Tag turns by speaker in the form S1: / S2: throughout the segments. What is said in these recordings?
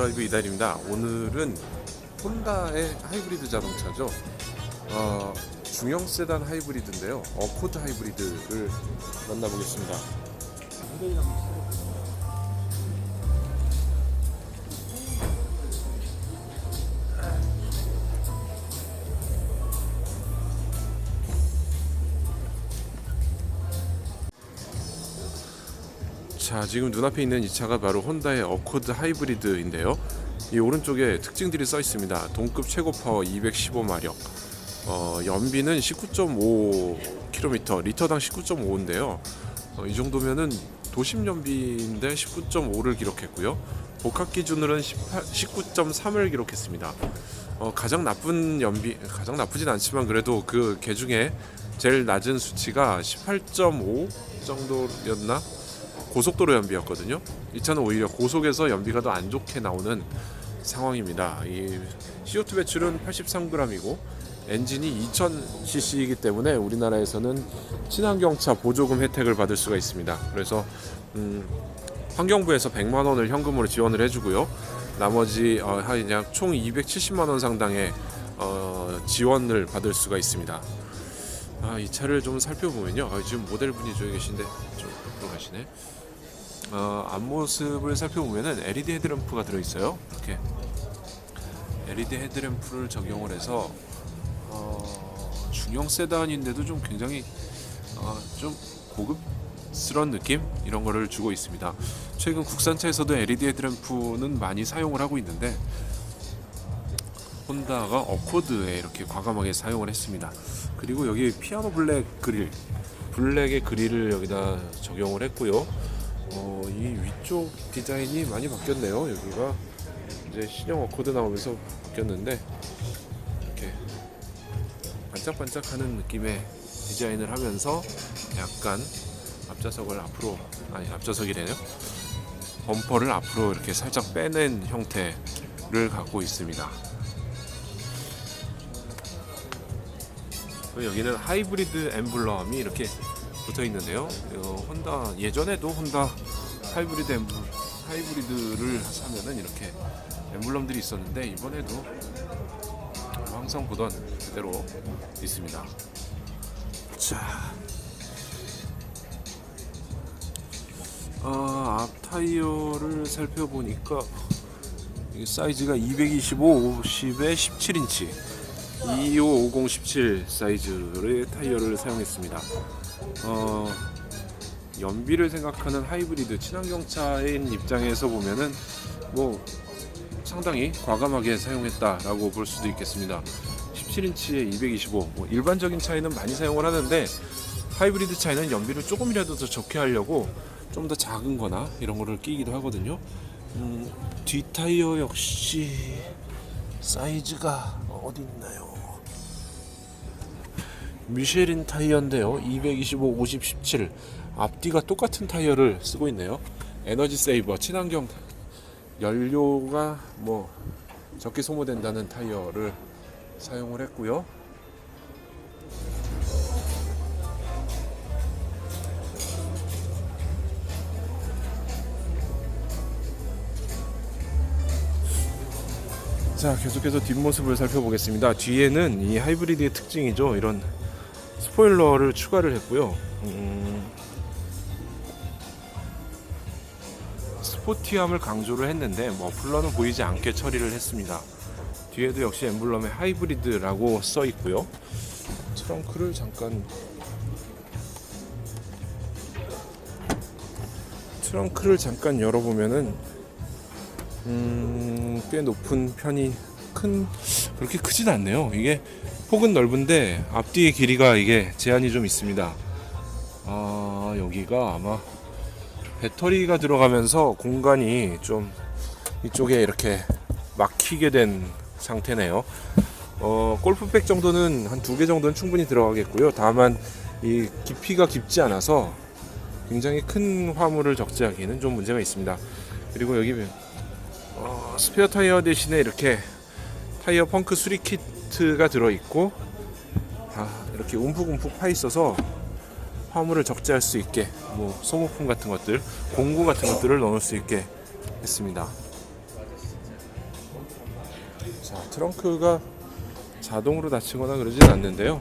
S1: 더드라이브 이달입니다. 오늘은 혼다의 하이브리드 자동차죠. 어, 중형 세단 하이브리드인데요. 어코드 하이브리드를 만나보겠습니다 자 지금 눈앞에 있는 이 차가 바로 혼다의 어코드 하이브리드인데요. 이 오른쪽에 특징들이 써 있습니다. 동급 최고 파워 215마력. 어, 연비는 19.5km 리터당 19.5인데요. 어, 이 정도면은 도심 연비인데 19.5를 기록했고요. 복합 기준으로는 18, 19.3을 기록했습니다. 어, 가장 나쁜 연비 가장 나쁘진 않지만 그래도 그 개 중에 제일 낮은 수치가 18.5 정도였나 고속도로 연비였거든요. 이 차는 오히려 고속에서 연비가 더 안 좋게 나오는 상황입니다. 이 CO2 배출은 83g이고 엔진이 2000cc이기 때문에 우리나라에서는 친환경차 보조금 혜택을 받을 수가 있습니다. 그래서 음, 환경부에서 100만 원을 현금으로 지원을 해주고요. 나머지 어, 한약총 270만 원 상당의 어, 지원을 받을 수가 있습니다. 아, 이 차를 좀 살펴보면요. 아, 지금 모델분이 저기 계신데 좀 앞으로 가시네. 어, 앞모습을 살펴보면은 LED 헤드램프가 들어있어요. 이렇게 LED 헤드램프를 적용을 해서 어, 중형 세단인데도 좀 굉장히 어, 좀 고급스러운 느낌 이런 거를 주고 있습니다. 최근 국산차에서도 LED 헤드램프는 많이 사용을 하고 있는데 혼다가 어코드에 이렇게 과감하게 사용을 했습니다. 그리고 여기 피아노 블랙 그릴, 블랙의 그릴을 여기다 적용을 했고요. 어, 이 위쪽 디자인이 많이 바뀌었네요. 여기가 이제 신형 어코드 나오면서 바뀌었는데 이렇게 반짝반짝하는 느낌의 디자인을 하면서 약간 앞좌석을 앞으로 아니 앞좌석이래요. 범퍼를 앞으로 이렇게 살짝 빼낸 형태를 갖고 있습니다. 여기는 하이브리드 엠블럼이 이렇게 붙어 있는데요. 어, 혼다 예전에도 혼다 하이브리드 엠블 하이브리드를 사면은 이렇게 엠블럼들이 있었는데 이번에도 항상 보던 그대로 있습니다. 자, 어, 앞 타이어를 살펴보니까 이 사이즈가 225, 50에 17인치. 255017 사이즈의 타이어를 사용했습니다. 어, 연비를 생각하는 하이브리드 친환경 차인 입장에서 보면은 뭐 상당히 과감하게 사용했다라고 볼 수도 있겠습니다. 17인치에 225. 뭐 일반적인 차에는 많이 사용을 하는데 하이브리드 차에는 연비를 조금이라도 더 적게 하려고 좀 더 작은 거나 이런 거를 끼기도 하거든요. 음, 뒷 타이어 역시 사이즈가 어디 있나요? 미쉐린 타이어인데요. 225, 50, 17. 앞뒤가 똑같은 타이어를 쓰고 있네요. 에너지 세이버, 친환경 연료가 뭐 적게 소모된다는 타이어를 사용을 했고요. 자, 계속해서 뒷모습을 살펴보겠습니다. 뒤에는 이 하이브리드의 특징이죠. 이런 스포일러를 추가를 했고요. 음, 스포티함을 강조를 했는데 머플러는 보이지 않게 처리를 했습니다. 뒤에도 역시 엠블럼에 하이브리드라고 써 있고요. 트렁크를 잠깐 트렁크를 잠깐 열어보면은 음, 꽤 높은 편이 큰 그렇게 크진 않네요. 이게 폭은 넓은데 앞뒤의 길이가 이게 제한이 좀 있습니다. 아 여기가 아마 배터리가 들어가면서 공간이 좀 이쪽에 이렇게 막히게 된 상태네요. 어, 골프백 정도는 한 두 개 정도는 충분히 들어가겠고요. 다만 이 깊이가 깊지 않아서 굉장히 큰 화물을 적재하기에는 좀 문제가 있습니다. 그리고 여기 어, 스페어 타이어 대신에 이렇게 타이어 펑크 수리 키트가 들어있고 다 이렇게 움푹움푹 파 있어서 화물을 적재할 수 있게 뭐 소모품 같은 것들 공구 같은 것들을 넣을 수 있게 했습니다 자, 트렁크가 자동으로 닫히거나 그러진 않는데요.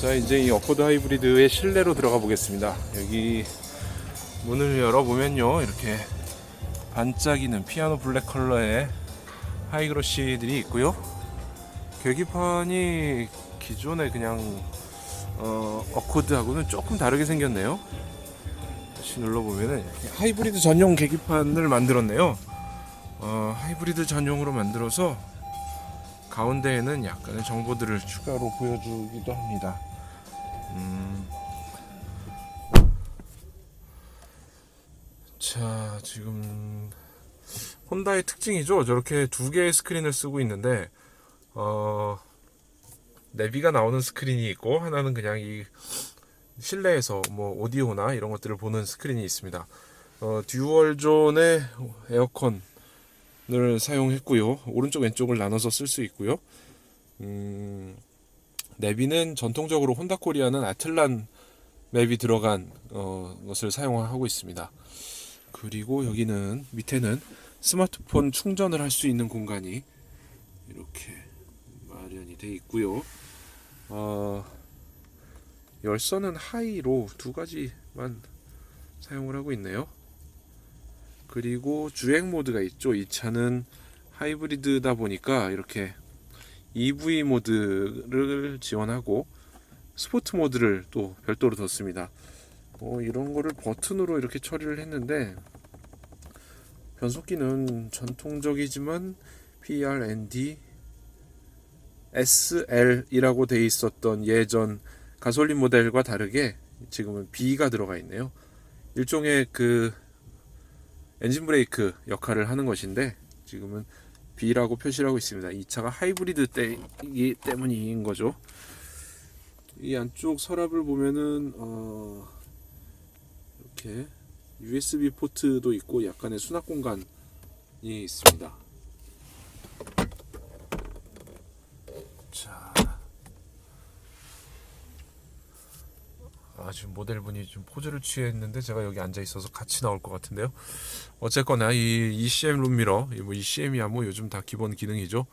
S1: 자, 이제 이 어코드 하이브리드의 실내로 들어가 보겠습니다. 여기 문을 열어보면요. 이렇게 반짝이는 피아노 블랙 컬러의 하이그로시들이 있고요. 계기판이 기존의 그냥 어, 어코드하고는 조금 다르게 생겼네요. 다시 눌러보면은 하이브리드 전용 계기판을 만들었네요. 어, 하이브리드 전용으로 만들어서 가운데에는 약간의 정보들을 추가로 보여주기도 합니다. 음. 자, 지금 혼다의 특징이죠. 저렇게 두 개의 스크린을 쓰고 있는데 어, 내비가 나오는 스크린이 있고 하나는 그냥 이 실내에서 뭐 오디오나 이런 것들을 보는 스크린이 있습니다. 어, 듀얼 존의 에어컨을 사용했고요. 오른쪽 왼쪽을 나눠서 쓸 수 있고요. 음, 내비는 전통적으로 혼다 코리아는 아틀란 맵이 들어간 어, 것을 사용하고 있습니다. 그리고 여기는 밑에는 스마트폰 충전을 할 수 있는 공간이 이렇게 마련이 되어 있고요. 어, 열선은 하이로 두 가지만 사용을 하고 있네요. 그리고 주행 모드가 있죠. 이 차는 하이브리드다 보니까 이렇게 EV 모드를 지원하고 스포츠 모드를 또 별도로 뒀습니다. 어, 이런 거를 버튼으로 이렇게 처리를 했는데 변속기는 전통적이지만 PRND SL이라고 돼 있었던 예전 가솔린 모델과 다르게 지금은 B가 들어가 있네요. 일종의 그 엔진 브레이크 역할을 하는 것인데 지금은 B라고 표시를 하고 있습니다. 이 차가 하이브리드 때이기 때문인 거죠. 이 안쪽 서랍을 보면은 어 이렇게 USB 포트도 있고 약간의 수납 공간이 있습니다. 자, 아 지금 모델분이 좀 포즈를 취했는데 제가 여기 앉아 있어서 같이 나올 것 같은데요. 어쨌거나 이 ECM 룸미러, 이뭐 ECM이야 뭐 요즘 다 기본 기능이죠.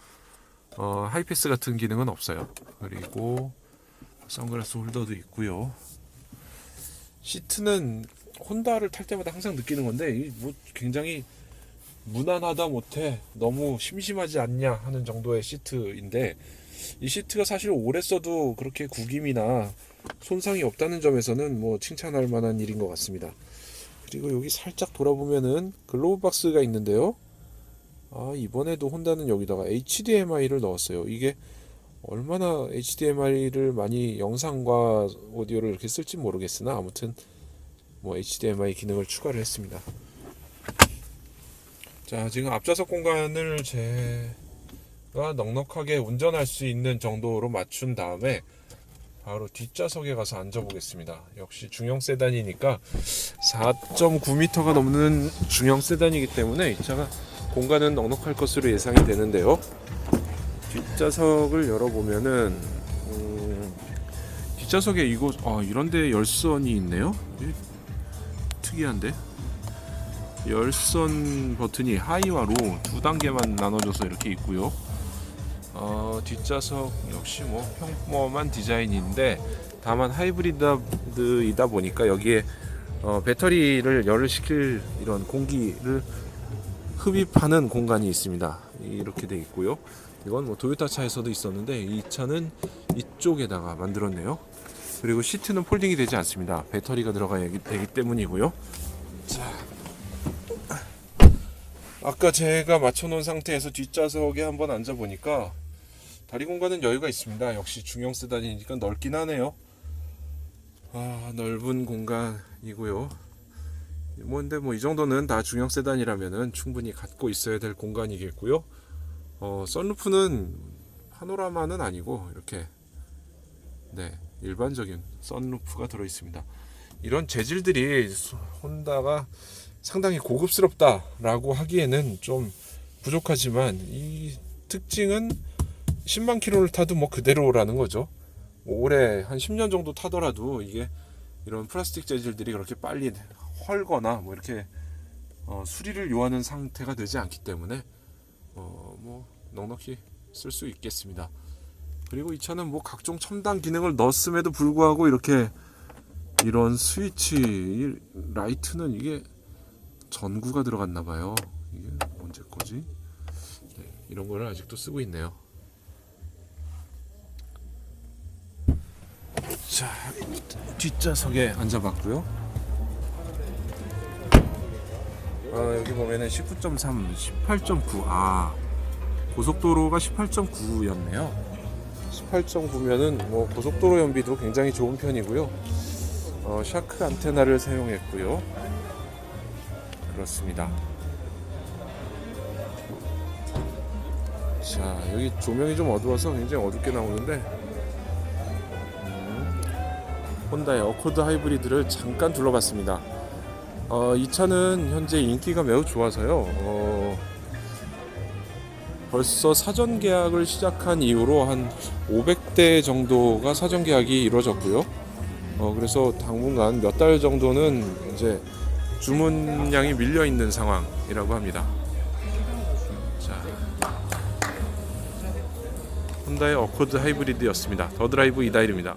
S1: 어, 하이패스 같은 기능은 없어요. 그리고 선글라스 홀더도 있고요. 시트는 혼다를 탈 때마다 항상 느끼는 건데 이뭐 굉장히 무난하다 못해 너무 심심하지 않냐 하는 정도의 시트인데 이 시트가 사실 오래 써도 그렇게 구김이나 손상이 없다는 점에서는 뭐 칭찬할 만한 일인 것 같습니다. 그리고 여기 살짝 돌아보면은 글로브 박스가 있는데요. 아 이번에도 혼다는 여기다가 HDMI를 넣었어요. 이게 얼마나 HDMI를 많이 영상과 오디오를 이렇게 쓸지 모르겠으나 아무튼 뭐 HDMI 기능을 추가를 했습니다. 자, 지금 앞좌석 공간을 제가 넉넉하게 운전할 수 있는 정도로 맞춘 다음에 바로 뒷좌석에 가서 앉아 보겠습니다. 역시 중형 세단이니까 4.9m가 넘는 중형 세단이기 때문에 이 차가 공간은 넉넉할 것으로 예상이 되는데요. 뒷좌석을 열어보면은 음, 뒷좌석에 이곳 아 이런데 열선이 있네요. 이- 특이한데 열선 버튼이 하이와 로두 단계만 나눠져서 이렇게 있고요. 어, 뒷좌석 역시 뭐 평범한 디자인인데 다만 하이브리드이다 보니까 여기에 어, 배터리를 열을 시킬 이런 공기를 흡입하는 공간이 있습니다. 이렇게 돼 있고요. 이건 뭐 도요타 차에서도 있었는데 이 차는 이쪽에다가 만들었네요. 그리고 시트는 폴딩이 되지 않습니다. 배터리가 들어가 되기 때문이고요. 자, 아까 제가 맞춰놓은 상태에서 뒷좌석에 한번 앉아 보니까 다리 공간은 여유가 있습니다. 역시 중형 세단이니까 넓긴 하네요. 아, 넓은 공간이고요. 뭔데 뭐 이 정도는 다 중형 세단이라면은 충분히 갖고 있어야 될 공간이겠고요. 어, 썬루프는 파노라마는 아니고 이렇게 네 일반적인 썬루프가 들어 있습니다. 이런 재질들이 소- 혼다가 상당히 고급스럽다라고 하기에는 좀 부족하지만 이 특징은 10만 킬로를 타도 뭐 그대로라는 거죠. 뭐 올해 한 10년 정도 타더라도 이게 이런 플라스틱 재질들이 그렇게 빨리 헐거나 뭐 이렇게 어, 수리를 요하는 상태가 되지 않기 때문에 어, 뭐 넉넉히 쓸 수 있겠습니다. 그리고 이 차는 뭐 각종 첨단 기능을 넣었음에도 불구하고 이렇게 이런 스위치 이 라이트는 이게 전구가 들어갔나 봐요. 이게 언제 거지? 네, 이런 거를 아직도 쓰고 있네요. 자, 뒷좌석에 앉아봤고요. 어, 여기 보면은 19.3, 18.9. 아, 고속도로가 18.9였네요. 18.9면은 뭐 고속도로 연비도 굉장히 좋은 편이고요. 어, 샤크 안테나를 사용했고요. 그렇습니다. 자, 여기 조명이 좀 어두워서 굉장히 어둡게 나오는데 음, 혼다의 어코드 하이브리드를 잠깐 둘러봤습니다. 어, 이 차는 현재 인기가 매우 좋아서요. 어, 벌써 사전 계약을 시작한 이후로 한 500대 정도가 사전 계약이 이루어졌고요. 어, 그래서 당분간 몇 달 정도는 이제 주문량이 밀려 있는 상황이라고 합니다. 자, 혼다의 어코드 하이브리드였습니다. 더 드라이브 이다일입니다.